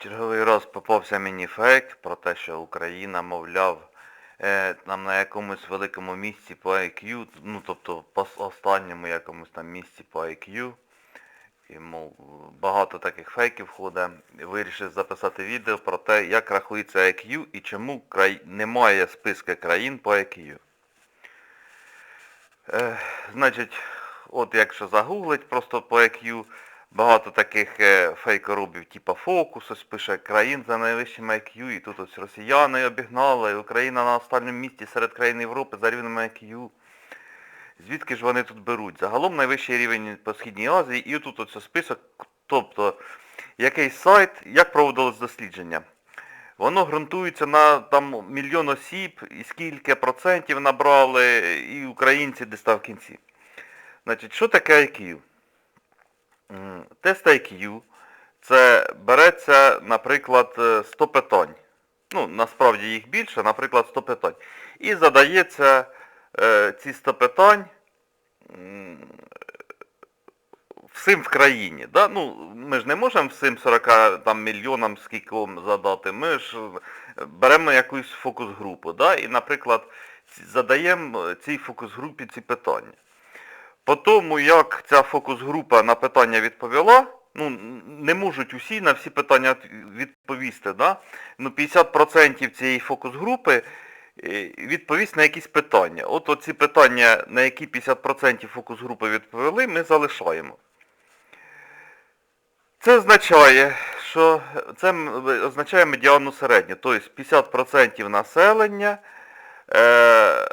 Черговий раз попався мені фейк про те, що Україна, мовляв, е, там на якомусь великому місці по IQ, ну тобто по останньому якомусь там місці по IQ. І, мов, багато таких фейків ходить. Вирішив записати відео про те, як рахується IQ і чому край... немає списка країн по IQ. Е, значить, от якщо загуглить просто по IQ, багато таких е, фейкоробів, типа Фокус, ось пише країн за найвищим IQ, і тут ось росіяни обігнали, Україна на останньому місці серед країн Європи за рівнем IQ. Звідки ж вони тут беруть? Загалом найвищий рівень по Східній Азії, і тут ось список, тобто який сайт, як проводилось дослідження. Воно ґрунтується на там мільйон осіб, і скільки процентів набрали, і українці десь там в кінці. Значить, що таке IQ? Тест IQ це береться, наприклад, е, 100 питань. Ну, насправді їх більше, наприклад, 100 питань. І задається е, ці 100 питань всім в країні. Да? Ну, ми ж не можемо всім 40 там, мільйонам скільком задати. Ми ж е, беремо якусь фокус-групу. Да? І, наприклад, задаємо е, цій фокус-групі ці питання. По тому, як ця фокус-група на питання відповіла, ну, не можуть усі на всі питання відповісти, да? ну, 50% цієї фокус-групи е, відповість на якісь питання. От оці питання, на які 50% фокус-групи відповіли, ми залишаємо. Це означає, що це означає медіану середню, тобто 50% населення е,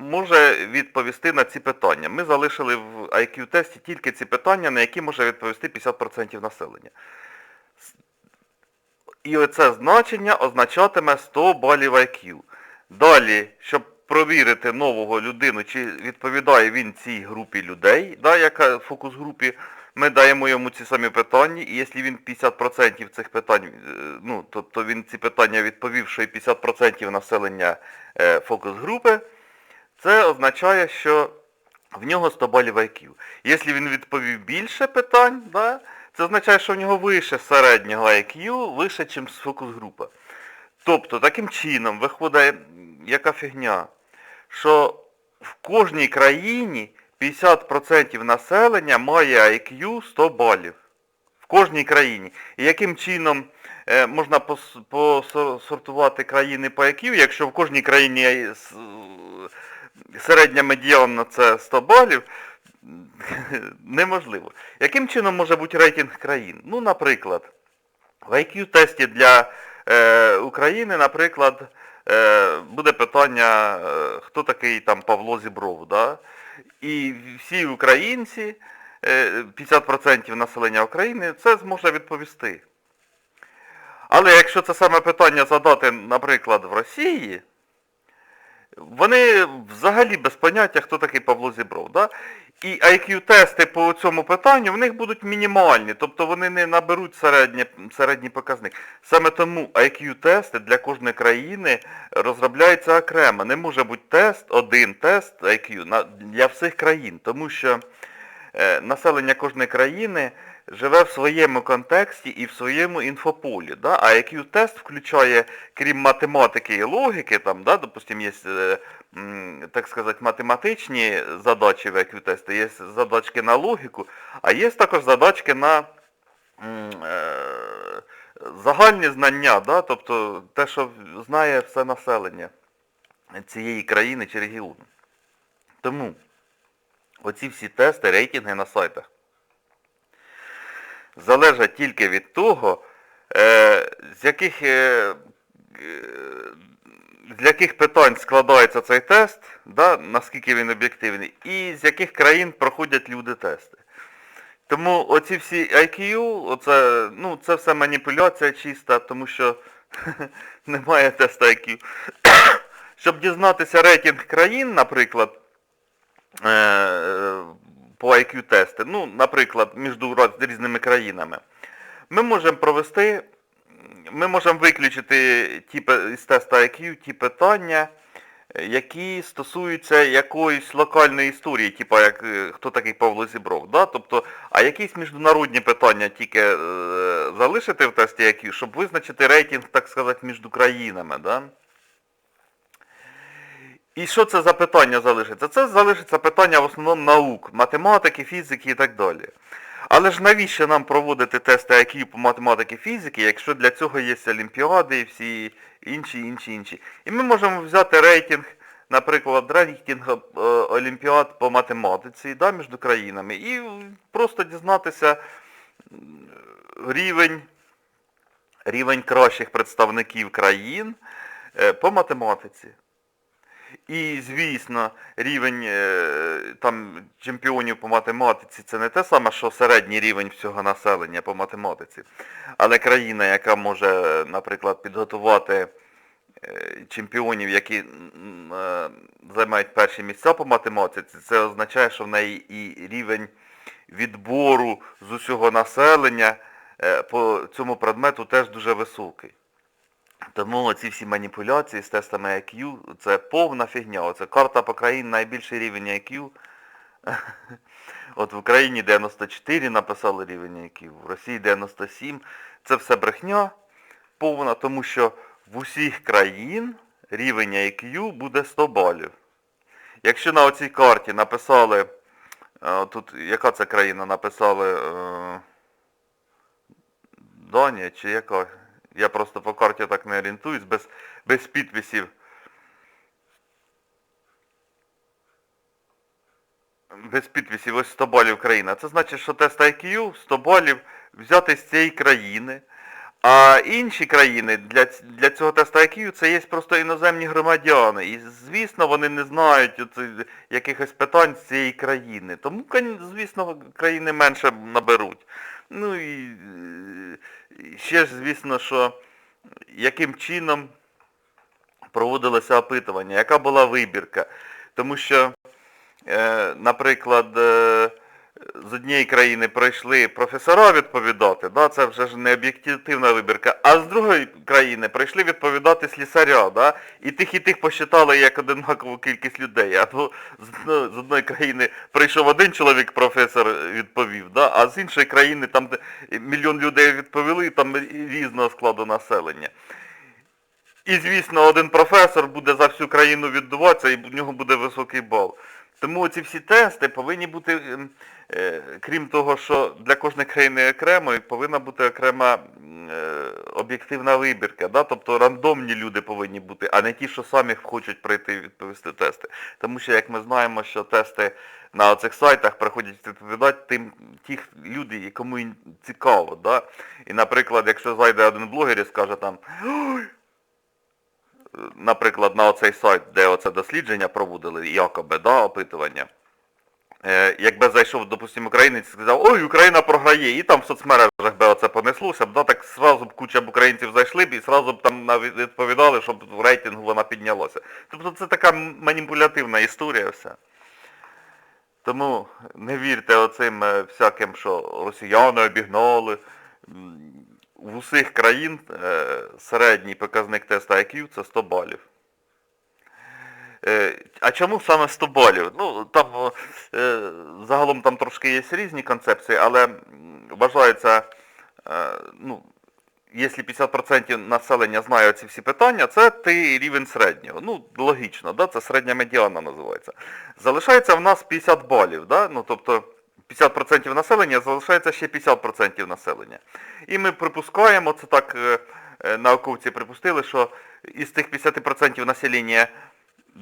може відповісти на ці питання. Ми залишили в IQ-тесті тільки ці питання, на які може відповісти 50% населення. І оце значення означатиме 100 балів IQ. Далі, щоб провірити нового людину, чи відповідає він цій групі людей, да, яка фокус-групі, ми даємо йому ці самі питання, і якщо він 50% цих питань, е, ну, тобто він ці питання відповів, що і 50% населення е, фокус-групи, це означає, що в нього 100 балів IQ. Якщо він відповів більше питань, да, це означає, що в нього вище середнього IQ, вище, ніж фокус-група. Тобто, таким чином виходить яка фігня, що в кожній країні 50% населення має IQ 100 балів. В кожній країні. І яким чином е, можна посортувати країни по IQ, якщо в кожній країні середня медіанна це 100 балів, неможливо. Яким чином може бути рейтинг країн? Ну, наприклад, в IQ-тесті для е, України, наприклад, е, буде питання, е, хто такий там Павло Зібров, да? І всі українці, е, 50% населення України, це зможе відповісти. Але якщо це саме питання задати, наприклад, в Росії, вони взагалі без поняття, хто такий Павло Зібров. Да? І IQ-тести по цьому питанню в них будуть мінімальні, тобто вони не наберуть середнє, середній показник. Саме тому IQ-тести для кожної країни розробляються окремо. Не може бути тест, один тест IQ для всіх країн, тому що е, населення кожної країни живе в своєму контексті і в своєму інфополі. Да? А IQ-тест включає, крім математики і логіки, там, да, допустим, є, е, так сказати, математичні задачі в IQ-тесті, є задачки на логіку, а є також задачки на е, загальні знання, да? тобто те, що знає все населення цієї країни чи регіону. Тому оці всі тести, рейтинги на сайтах залежать тільки від того, е, з яких, е, е, з яких питань складається цей тест, да, наскільки він об'єктивний, і з яких країн проходять люди тести. Тому оці всі IQ, оце, ну, це все маніпуляція чиста, тому що немає тесту IQ. Щоб дізнатися рейтинг країн, наприклад, по IQ-тести, ну, наприклад, між різними країнами, ми можемо провести, ми можемо виключити ті, із тесту IQ ті питання, які стосуються якоїсь локальної історії, типу як е, хто такий Павло Зібров. Да? Тобто, а якісь міжнародні питання тільки е, залишити в тесті IQ, щоб визначити рейтинг, так сказати, між країнами. Да? І що це за питання залишиться? Це залишиться питання в основному наук, математики, фізики і так далі. Але ж навіщо нам проводити тести IQ по математики фізики, якщо для цього є олімпіади і всі інші, інші, інші. І ми можемо взяти рейтинг, наприклад, рейтинг е, олімпіад по математиці да, між країнами і просто дізнатися рівень, рівень кращих представників країн е, по математиці. І, звісно, рівень е, там чемпіонів по математиці це не те саме, що середній рівень всього населення по математиці. Але країна, яка може, наприклад, підготувати е, чемпіонів, які е, займають перші місця по математиці, це означає, що в неї і рівень відбору з усього населення по цьому предмету теж дуже високий. Тому ці всі маніпуляції з тестами IQ це повна фігня. Оце карта по країні найбільший рівень IQ. От в Україні 94 написали рівень IQ, в Росії 97. Це все брехня повна, тому що в усіх країн рівень IQ буде 100 балів. Якщо на оцій карті написали, е, тут яка це країна написали, е, Данія чи яка? Я просто по карті так не орієнтуюсь, без, без підписів. Без підписів ось 100 балів країна. Це значить, що тест IQ 100 балів взяти з цієї країни. А інші країни для, для цього тесту IQ це є просто іноземні громадяни. І звісно, вони не знають оце, якихось питань з цієї країни. Тому, звісно, країни менше наберуть. Ну і е, ще ж, звісно, що яким чином проводилося опитування, яка була вибірка. Тому що, е, наприклад, е, з однієї країни прийшли професора відповідати, да, це вже ж не об'єктивна вибірка, а з другої країни прийшли відповідати слісаря, да, і тих і тих посчитали як одинакову кількість людей. А то одно- з одної країни прийшов один чоловік, професор відповів, да, а з іншої країни там мільйон людей відповіли, там різного складу населення. І, звісно, один професор буде за всю країну віддуватися і в нього буде високий бал. Тому ці всі тести повинні бути, ем, е, крім того, що для кожної країни окремо, повинна бути окрема е, об'єктивна вибірка. Да? Тобто рандомні люди повинні бути, а не ті, що самі хочуть прийти і відповісти тести. Тому що, як ми знаємо, що тести на оцих сайтах приходять відповідати тим ті люди, кому цікаво. Да? І, наприклад, якщо зайде один блогер і скаже там, «Ой, наприклад, на оцей сайт, де оце дослідження проводили, якоби, да, опитування. Е, якби зайшов, допустимо, українець і сказав, ой, Україна програє, і там в соцмережах би оце понеслося б, да, так зразу б куча б українців зайшли б і зразу б там відповідали, щоб в рейтингу вона піднялася. Тобто це така маніпулятивна історія вся. Тому не вірте оцим е, всяким, що росіяни обігнали. В усіх країн е, середній показник тесту IQ це 100 балів. Е, А чому саме 100 балів? Ну, там е, загалом там трошки є різні концепції, але вважається, ну, якщо 50% населення знає ці всі питання, це ти рівень середнього. Ну, логічно, да? це середня медіана називається. Залишається в нас 50 балів, да? ну, тобто 50% населення, залишається ще 50% населення. І ми припускаємо, це так е, е, науковці припустили, що із тих 50% населення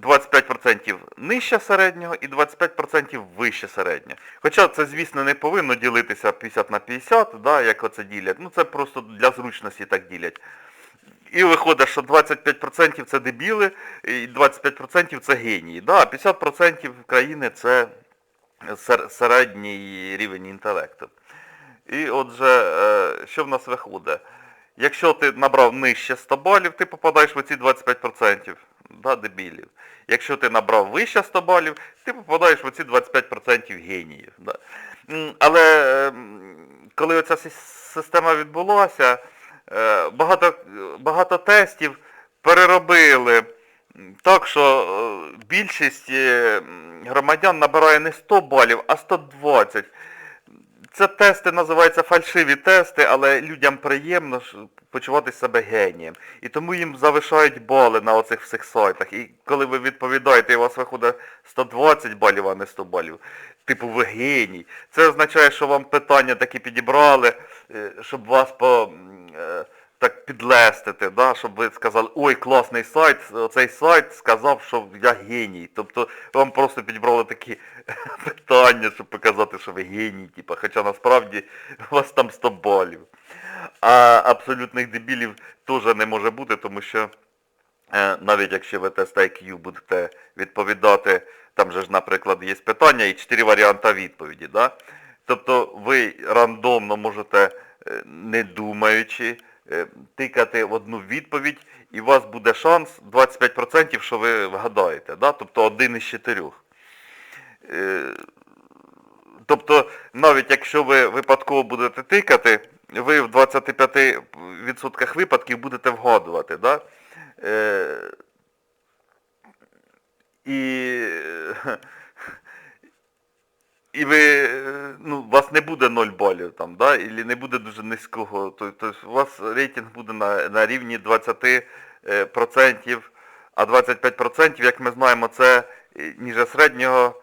25% нижче середнього і 25% вище середнього. Хоча це, звісно, не повинно ділитися 50 на 50, да, як оце ділять. Ну це просто для зручності так ділять. І виходить, що 25% це дебіли, і 25% це генії. Да, а 50% країни це середній рівень інтелекту. І отже, е, що в нас виходить? Якщо ти набрав нижче 100 балів, ти попадаєш в оці 25% да, дебілів. Якщо ти набрав вище 100 балів, ти попадаєш в оці 25% геніїв. Да. Але ем, коли оця система відбулася, е, багато, багато тестів переробили Так що е, більшість е, громадян набирає не 100 балів, а 120. Це тести називаються фальшиві тести, але людям приємно почувати себе генієм. І тому їм завишають бали на оцих всіх сайтах. І коли ви відповідаєте, і у вас виходить 120 балів, а не 100 балів, типу ви геній. Це означає, що вам питання такі підібрали, е, щоб вас по, так підлестити, да? щоб ви сказали, ой, класний сайт, цей сайт сказав, що я геній. Тобто вам просто підібрали такі питання, щоб показати, що ви геній, типу, хоча насправді у вас там 100 балів. А абсолютних дебілів теж не може бути, тому що е, навіть якщо ви тест IQ будете відповідати, там же ж, наприклад, є питання і 4 варіанти відповіді, да? Тобто ви рандомно можете, е, не думаючи, тикати в одну відповідь, і у вас буде шанс 25%, що ви вгадаєте, да? тобто один із чотирьох. Е, Тобто, навіть якщо ви випадково будете тикати, ви в 25% випадків будете вгадувати, да? Е, і, і ви, е, ну, у вас не буде 0 балів там, да? і не буде дуже низького. Тобто у вас рейтинг буде на, на рівні 20%, е, а 25%, як ми знаємо, це е, ніже середнього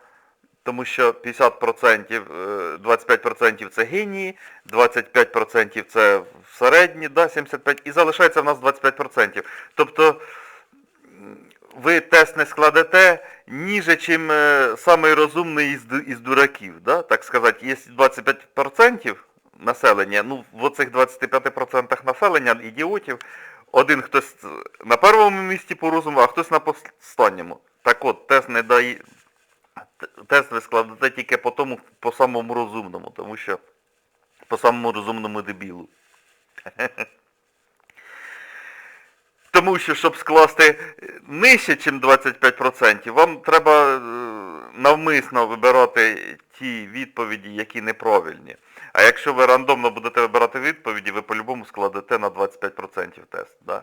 тому що 50%, е, 25% це генії, 25% це середні, да, 75%, і залишається в нас 25%. Тобто ви тест не складете ніже, чим е, самий розумний із, дураків, да, так сказати, є 25% населення, ну в оцих 25% населення ідіотів, один хтось на першому місці по розуму, а хтось на останньому. Так от, тест не дає, тест ви складете тільки по тому, по самому розумному, тому що по самому розумному дебілу. Тому що, щоб скласти е, нижче, ніж 25%, вам треба е, навмисно вибирати ті відповіді, які неправильні. А якщо ви рандомно будете вибирати відповіді, ви по-любому складете на 25% тест. Да?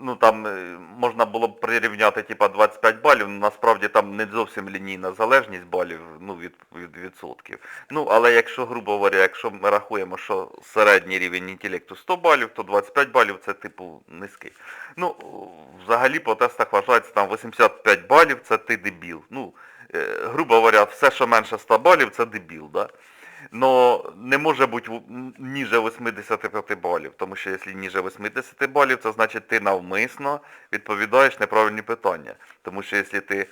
Ну там е, можна було б прирівняти типа 25 балів, насправді там не зовсім лінійна залежність балів ну, від, від відсотків. Ну, але якщо, грубо говоря, якщо ми рахуємо, що середній рівень інтелекту 100 балів, то 25 балів це типу низький. Ну, взагалі по тестах вважається там 85 балів це ти дебіл. Ну, е, грубо говоря, все, що менше 100 балів, це дебіл, да? Но не може бути ніже 85 балів, тому що якщо ніже 80 балів, це значить ти навмисно відповідаєш неправильні питання. Тому що якщо ти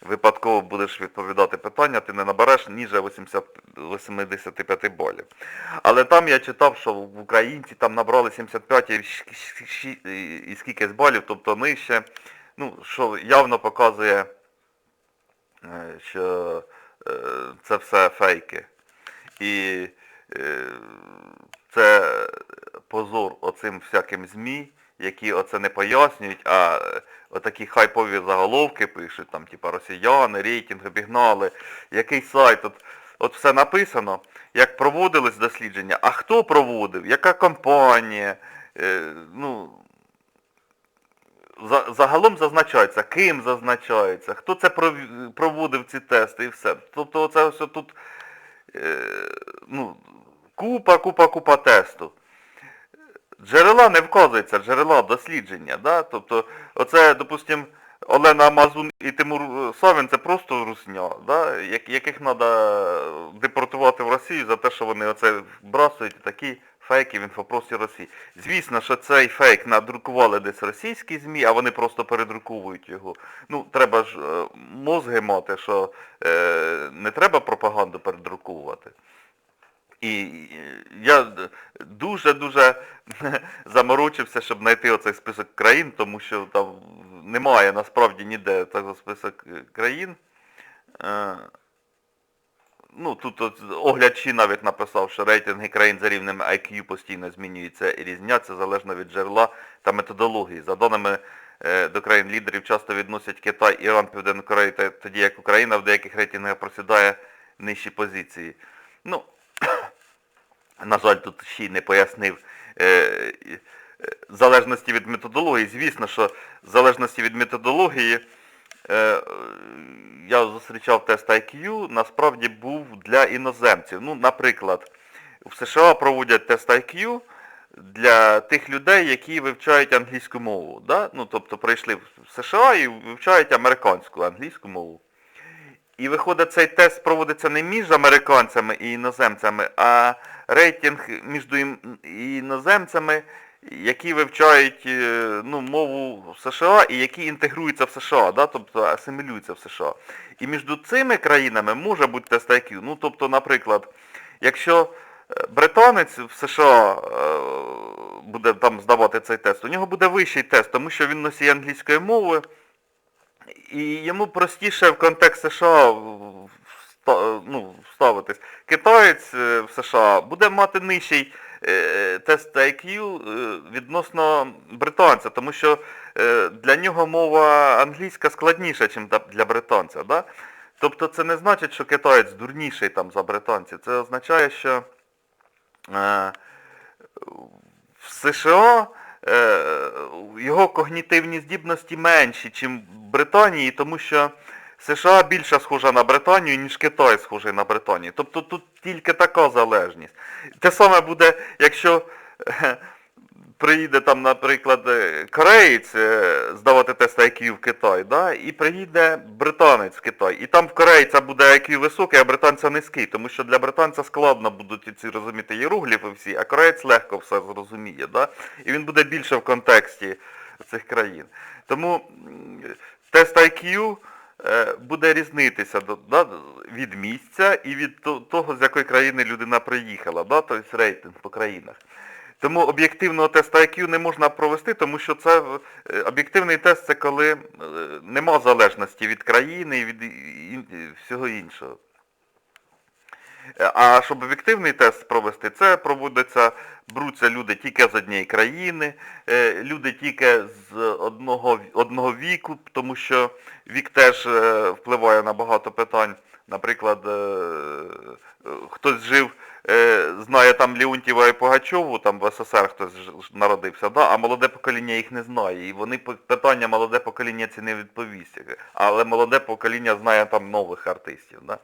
випадково будеш відповідати питання, ти не набереш ніже 80, 85 балів. Але там я читав, що в українці там набрали 75 і, скількись балів, тобто нижче, ну, що явно показує, е, що е, це все фейки. І е, це позор оцим всяким ЗМІ, які оце не пояснюють, а е, отакі хайпові заголовки пишуть, там, типа росіяни, рейтинг обігнали, який сайт, от, от все написано, як проводились дослідження, а хто проводив, яка компанія, е, ну, за- загалом зазначається, ким зазначається, хто це проводив ці тести і все. Тобто оце все тут ну, купа, купа, купа тесту. Джерела не вказуються, джерела дослідження, да? Тобто, оце, допустимо, Олена Амазун і Тимур Савін це просто русня, да? яких треба депортувати в Росію за те, що вони оце вбрасують такі фейки в інфопрості Росії. Звісно, що цей фейк надрукували десь російські ЗМІ, а вони просто передруковують його. Ну, треба ж е, мозги мати, що е, не треба пропаганду передруковувати. І е, я дуже-дуже заморочився, щоб знайти оцей список країн, тому що там немає насправді ніде цього список е, країн. Е, Ну, тут от оглядчі навіть написав, що рейтинги країн за рівнем IQ постійно змінюються і різняться залежно від джерела та методології. За даними е, до країн лідерів часто відносять Китай, Іран, Південну Корею, тоді як Україна в деяких рейтингах просідає нижчі позиції. Ну, на жаль, тут ще й не пояснив, е, в залежності від методології, звісно, що в залежності від методології е, я зустрічав тест IQ, насправді був для іноземців. Ну, наприклад, в США проводять тест IQ для тих людей, які вивчають англійську мову. Да? Ну, тобто прийшли в США і вивчають американську англійську мову. І виходить, цей тест проводиться не між американцями і іноземцями, а рейтинг між іноземцями, які вивчають е, ну, мову США і які інтегруються в США, да? тобто асимілюються в США. І між цими країнами може бути тест IQ. Ну, тобто, наприклад, якщо е, британець в США е, буде там здавати цей тест, у нього буде вищий тест, тому що він носій англійської мови, і йому простіше в контекст США ну, вставитись. Китаєць в США буде мати нижчий тест IQ е, відносно британця, тому що е, для нього мова англійська складніша, ніж для британця. Да? Тобто це не значить, що китаєць дурніший там за британців. Це означає, що е, в США е, його когнітивні здібності менші, ніж в Британії, тому що США більше схожа на Британію, ніж Китай схожий на Британію. Тобто тут тільки така залежність. Те саме буде, якщо е, приїде там, наприклад, е, кореєць е, здавати тест IQ в Китай, да, і приїде британець в Китай. І там в корейця буде IQ високий, а британця низький, тому що для британця складно будуть ці розуміти іерогліфи всі, а кореєць легко все зрозуміє. Да? І він буде більше в контексті цих країн. Тому тест IQ буде різнитися да, від місця і від того, з якої країни людина приїхала, да, тобто рейтинг по країнах. Тому об'єктивного тесту IQ не можна провести, тому що це е, об'єктивний тест це коли е, нема залежності від країни і від всього іншого. А щоб об'єктивний тест провести, це проводиться, бруться люди тільки з однієї країни, е, люди тільки з одного, одного віку, тому що вік теж е, впливає на багато питань. Наприклад, е, хтось жив, знає там Леонтьєва і Пугачову, там в СССР хтось народився, да? а молоде покоління їх не знає. І вони питання молоде покоління ці не відповість. Але молоде покоління знає там нових артистів. Да?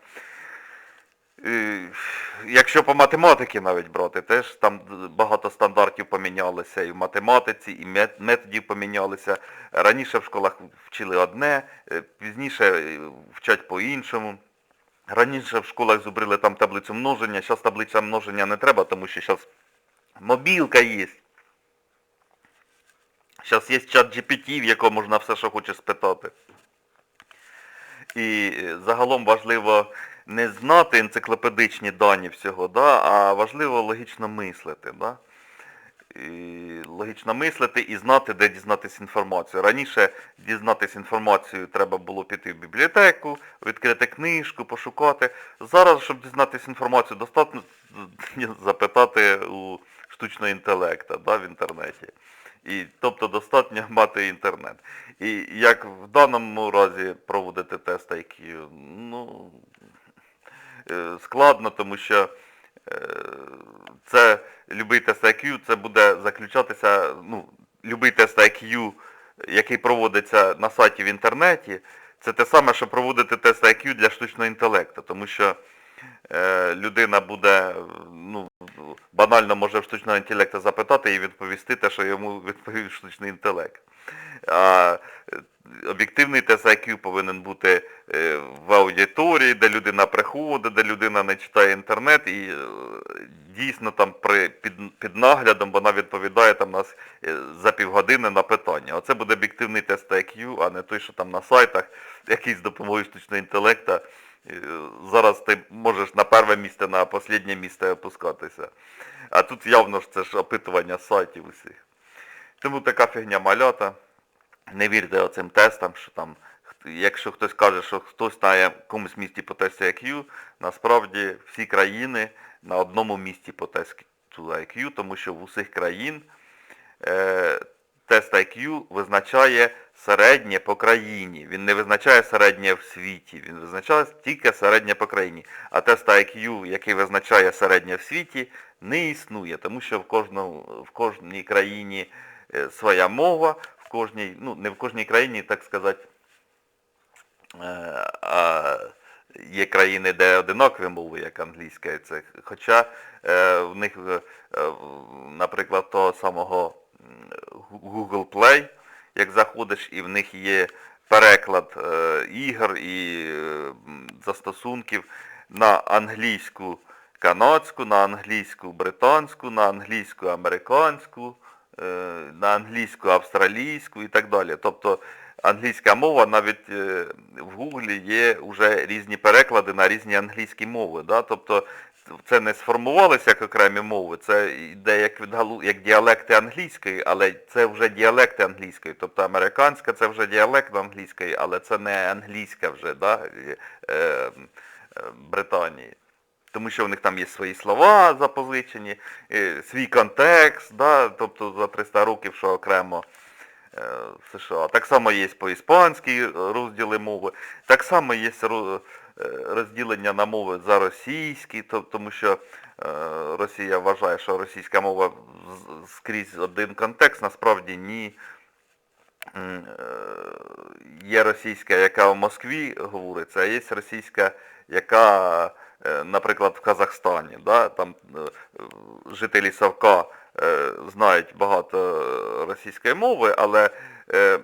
Якщо по математиці навіть брати, теж там багато стандартів помінялися і в математиці, і методів помінялися. Раніше в школах вчили одне, е, пізніше е, вчать по-іншому. Раніше в школах зубрили там таблицю множення, зараз таблиця множення не треба, тому що зараз мобілка є. Зараз є чат GPT, в якому можна все, що хочеш спитати. І е, загалом важливо не знати енциклопедичні дані всього, да, а важливо логічно мислити. Да? І логічно мислити і знати, де дізнатися інформацію. Раніше дізнатися інформацію треба було піти в бібліотеку, відкрити книжку, пошукати. Зараз, щоб дізнатися інформацію, достатньо запитати у штучного інтелекту да, в інтернеті. І, тобто достатньо мати інтернет. І як в даному разі проводити тест IQ, ну, складно, тому що е, це любий тест IQ, це буде заключатися, ну, любий тест IQ, який проводиться на сайті в інтернеті, це те саме, що проводити тест IQ для штучного інтелекту, тому що е, людина буде, ну, банально може в штучного інтелекту запитати і відповісти те, що йому відповів штучний інтелект. А е, об'єктивний тест IQ повинен бути е, в аудиторії, де людина приходить, де людина не читає інтернет і е, дійсно там при, під, під наглядом вона відповідає там нас е, за півгодини на питання. Оце буде об'єктивний тест IQ, а не той, що там на сайтах якийсь з допомогою штучного інтелекту. Зараз ти можеш на перше місце, на останнє місце опускатися. А тут явно ж це ж опитування сайтів усіх. Тому така фігня малята. Не вірте оцим тестам, що там, якщо хтось каже, що хтось на якомусь місці по тесті IQ, насправді всі країни на одному місці по тесту IQ, тому що в усіх країн е, тест IQ визначає середнє по країні. Він не визначає середнє в світі, він визначає тільки середнє по країні. А тест IQ, який визначає середнє в світі, не існує, тому що в кожному, в кожній країні е, своя мова, кожній, ну не в кожній країні, так сказати, е, а є країни, де одинакові мови, як англійська, це, хоча е, в них, е, наприклад, того самого Google Play, як заходиш, і в них є переклад ігор і застосунків на англійську канадську, на англійську британську, на англійську американську, на англійську австралійську і так далі. Тобто англійська мова навіть е, в Гуглі є вже різні переклади на різні англійські мови. Да? Тобто це не сформувалося як окремі мови, це йде як, відгалу, як діалекти англійської, але це вже діалекти англійської. Тобто американська це вже діалект англійської, але це не англійська вже да? е, е, Британії. Тому що в них там є свої слова запозичені, е, свій контекст, да? тобто за 300 років, що окремо е, в США. Так само є по-іспанськи розділи мови, так само є е, розділення на мови за російські, тому що е, Росія вважає, що російська мова скрізь один контекст, насправді ні. Е, Є російська, яка в Москві говориться, а є російська, яка, е, наприклад, в Казахстані. Да? Там е, е, жителі Савка е, знають багато російської мови, але е,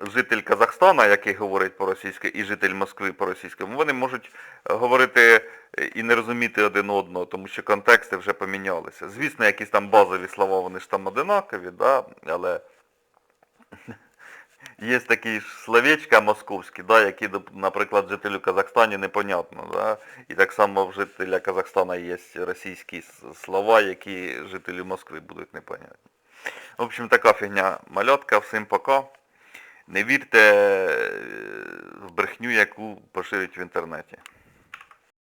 житель Казахстана, який говорить по-російськи, і житель Москви по-російському, вони можуть говорити е, і не розуміти один одного, тому що контексти вже помінялися. Звісно, якісь там базові слова, вони ж там одинакові, да? але є такі ж словечка московські, да, які, наприклад, жителю Казахстані непонятно. Да? І так само в жителя Казахстана є російські слова, які жителю Москви будуть непонятні. В общем, така фігня малятка, Всім пока. Не вірте е, в брехню, яку поширюють в інтернеті.